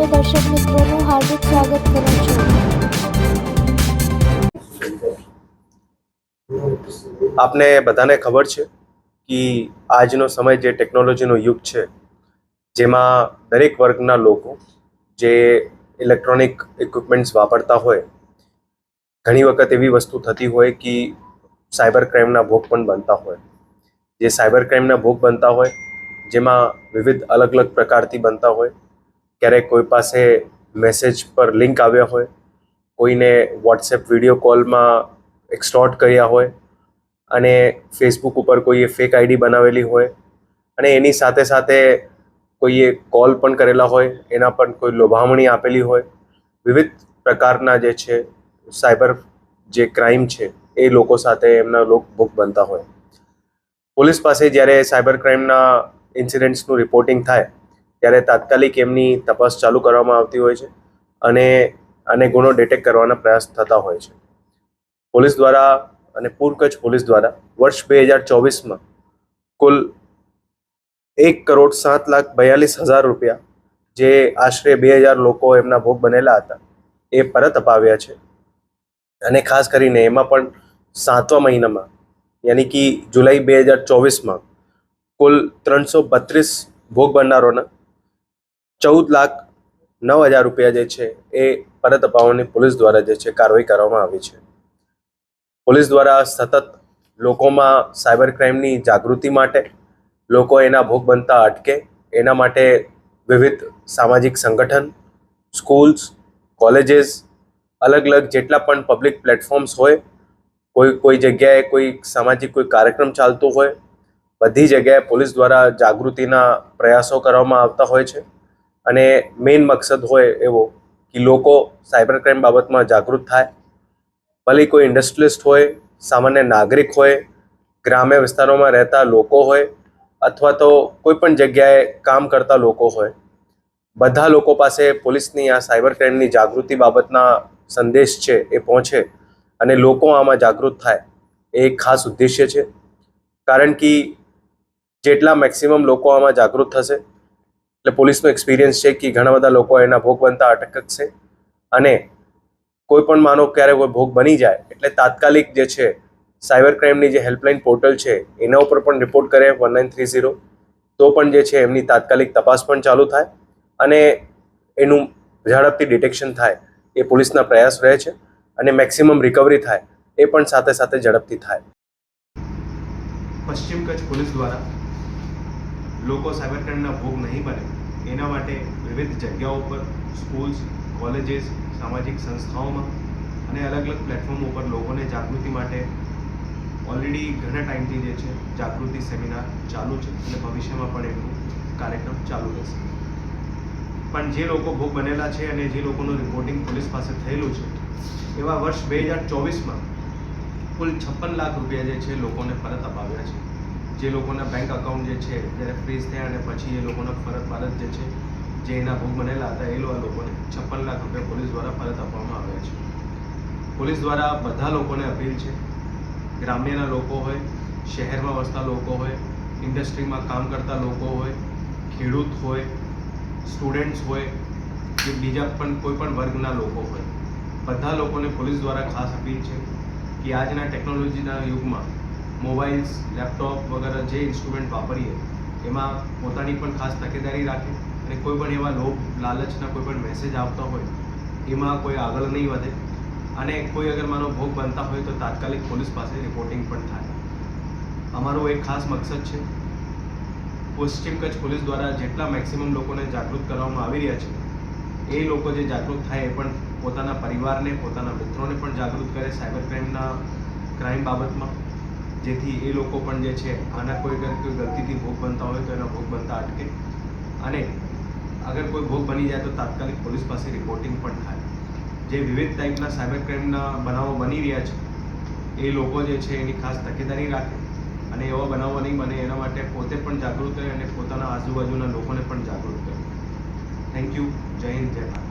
છે દર્શક મિત્રોનું હાર્દિક સ્વાગત કરું છું. આપને બધાને ખબર છે કે આજનો સમય જે ટેકનોલોજીનો યુગ છે, જેમાં દરેક વર્ગના લોકો જે ઇલેક્ટ્રોનિક ઇક્વિપમેન્ટ્સ વાપરતા હોય, ઘણી વખત એવી વસ્તુ થતી હોય કે સાયબર ક્રાઇમના ભોગ પણ બનતા હોય. જે સાયબર ક્રાઇમના ભોગ બનતા હોય, જેમાં વિવિધ અલગ અલગ પ્રકારથી બનતા હોય ક્યારેક કોઈ પાસે મેસેજ પર લિંક આવ્યા હોય, કોઈને વોટ્સએપ વીડિયો કોલમાં એક્સટોર્ટ કર્યા હોય, અને ફેસબુક ઉપર કોઈએ ફેક આઈડી બનાવેલી હોય, અને એની સાથે સાથે કોઈએ કોલ પણ કરેલા હોય, એના પણ કોઈ લોભામણી આપેલી હોય, વિવિધ પ્રકારના જે છે સાયબર જે ક્રાઇમ છે, એ લોકો સાથે એમના લોક ભોગ બનતા હોય. પોલીસ પાસે જ્યારે સાયબર ક્રાઇમના ઇન્સિડન્ટ્સનું રિપોર્ટિંગ થાય ત્યારે તાત્કાલિક એમની તપાસ ચાલુ કરવામાં આવતી હોય છે અને આને ગુનો ડિટેક્ટ કરવાના પ્રયાસ થતા હોય છે. પોલીસ દ્વારા અને પૂર્વ કચ્છ પોલીસ દ્વારા વર્ષ બે હજાર ચોવીસમાં કુલ એક કરોડ સાત લાખ બયાલીસ હજાર રૂપિયા જે આશરે બે હજાર લોકો એમના ભોગ બનેલા હતા એ પરત અપાવ્યા છે. અને ખાસ કરીને એમાં પણ સાતવા મહિનામાં યાની કે જુલાઈ બે હજાર ચોવીસમાં કુલ ત્રણસો બત્રીસ ભોગ બનનારોના ચૌદ લાખ નવ હજાર રૂપિયા જે છે એ પરત અપાવવાની પોલીસ દ્વારા જે છે કાર્યવાહી કરવામાં આવી છે. પોલીસ દ્વારા સતત લોકોમાં સાયબર ક્રાઇમની જાગૃતિ માટે લોકો એના ભોગ બનતા અટકે, એના માટે વિવિધ સામાજિક સંગઠન, સ્કૂલ્સ, કોલેજીસ, અલગ અલગ જેટલા પણ પબ્લિક પ્લેટફોર્મ્સ હોય, કોઈ કોઈ જગ્યાએ કોઈ સામાજિક કોઈ કાર્યક્રમ ચાલતો હોય, બધી જગ્યાએ પોલીસ દ્વારા જાગૃતિના પ્રયાસો કરવામાં આવતા હોય છે. અને મેઇન મકસદ હોય એવો કે લોકો સાયબર ક્રાઇમ બાબતમાં જાગૃત થાય. ભલે કોઈ ઇન્ડસ્ટ્રીલિસ્ટ હોય, સામાન્ય નાગરિક હોય, ગ્રામ્ય વિસ્તારોમાં રહેતા લોકો હોય, અથવા તો કોઈ પણ જગ્યાએ કામ કરતા લોકો હોય. બધા લોકો પાસે પોલીસની આ સાયબર ક્રાઇમની જાગૃતિ બાબતના સંદેશ છે એ પહોંચે અને લોકો આમાં જાગૃત થાય એ ખાસ ઉદ્દેશ્ય છે. કારણ કે જેટલા મેક્સિમમ લોકો આમાં જાગૃત થશે એટલે પોલીસનો એક્સપિરિયન્સ છે કે ઘણા બધા લોકો એના ભોગ બનતા અટકશે અને કોઈ પણ માનો ક્યારે કોઈ ભોગ બની જાય, એટલે તાત્કાલિક જે છે, સાયબર ક્રાઇમની જે હેલ્પલાઇન પોર્ટલ છે, એના ઉપર પણ રિપોર્ટ કરે વન નાઇન થ્રી ઝીરો તો પણ જે છે, એમની તાત્કાલિક તપાસ પણ ચાલુ થાય અને એનું ઝડપથી ડિટેક્શન થાય એ પોલીસના પ્રયાસ રહે છે અને મેક્સિમમ રિકવરી થાય એ પણ સાથે સાથે ઝડપથી થાય. પશ્ચિમ કચ્છ પોલીસ દ્વારા લોકો સાયબર ક્રાઇમના ભોગ નહીં બને, એના માટે વિવિધ જગ્યાઓ પર સ્કૂલ્સ, કોલેજીસ, સામાજિક સંસ્થાઓમાં અને અલગ અલગ પ્લેટફોર્મ ઉપર લોકોને જાગૃતિ માટે ઓલરેડી ઘણા ટાઈમથી જે છે જાગૃતિ સેમિનાર ચાલુ છે અને ભવિષ્યમાં પણ એનું કાર્યક્રમ ચાલુ રહેશે. પણ જે લોકો ભોગ બનેલા છે અને જે લોકોનું રિપોર્ટિંગ પોલીસ પાસે થયેલું છે, એવા વર્ષ બે હજાર ચોવીસમાં કુલ છપ્પન લાખ રૂપિયા જે છે લોકોને પરત અપાવ્યા છે. જે લોકોના બેંક અકાઉન્ટ જે છે, જ્યારે ફ્રીઝ થયા અને પછી એ લોકોના ફરત પરત જે છે, જે એના ભોગ બનેલા હતા, એ લોકોને છપ્પન લાખ રૂપિયા પોલીસ દ્વારા પરત આપવામાં આવ્યા છે. પોલીસ દ્વારા બધા લોકોને અપીલ છે, ગ્રામ્યના લોકો હોય, શહેરમાં વસતા લોકો હોય ઇન્ડસ્ટ્રીમાં કામ કરતા લોકો હોય, ખેડૂત હોય સ્ટુડન્ટ્સ હોય, કે બીજા પણ કોઈ પણ વર્ગના લોકો હોય, બધા લોકોને પોલીસ દ્વારા ખાસ અપીલ છે કે આજના ટેકનોલોજીના યુગમાં મોબાઈલ્સ, લેપટોપ વગેરે જે ઇન્સ્ટ્રુમેન્ટ વાપરીએ, એમાં પોતાની પણ ખાસ તકેદારી રાખે અને કોઈ પણ એવા લોભ, લાલચના કોઈ પણ મેસેજ આવતા હોય, એમાં કોઈ આગળ નહીં વધે. અને કોઈ અગર માનો ભોગ બનતા હોય તો તાત્કાલિક પોલીસ પાસે રિપોર્ટિંગ પણ થાય. અમારો એક ખાસ મકસદ છે પશ્ચિમ કચ્છ પોલીસ દ્વારા જેટલા મેક્સિમમ લોકોને જાગૃત કરવામાં આવી રહ્યા છે, એ લોકો જે જાગૃત થાય એ પણ પોતાના પરિવારને, પોતાના મિત્રોને પણ જાગૃત કરે સાયબર ક્રાઇમના, ક્રાઇમ બાબતમાં. જેથી એ લોકો પણ જે છે, આના કોઈ કોઈ ગલતીથી ભોગ બનતા હોય તો એના ભોગ બનતા અટકે. અને અગર કોઈ ભોગ બની જાય તો તાત્કાલિક પોલીસ પાસે રિપોર્ટિંગ પણ થાય. જે વિવિધ ટાઈપના સાયબર ક્રાઇમના બનાવો બની રહ્યા છે, એ લોકો જે છે એની ખાસ તકેદારી રાખે. અને એવા બનાવો નહીં બને, એના માટે પોતે પણ જાગૃત રહે અને પોતાના આજુબાજુના લોકોને પણ જાગૃત કરે. થેન્ક યુ જય હિન્દ, જય ભારત.